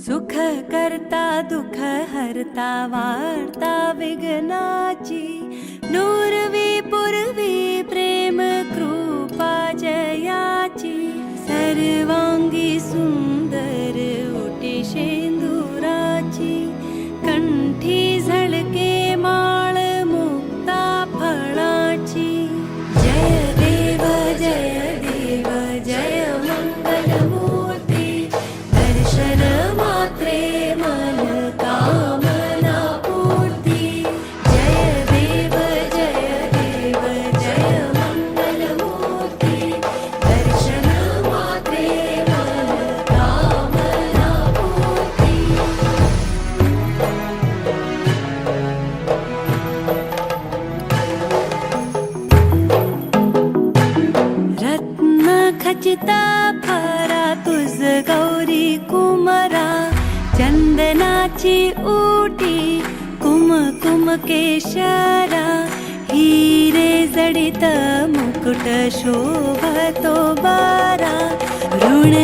सुख करता दुख हरता वार्ता खचिता फरा तुझ गौरी कुमरा चंदनाची उटी कुम कुम केशरा हिरे जडित मुकुट शोभतो बारा ऋण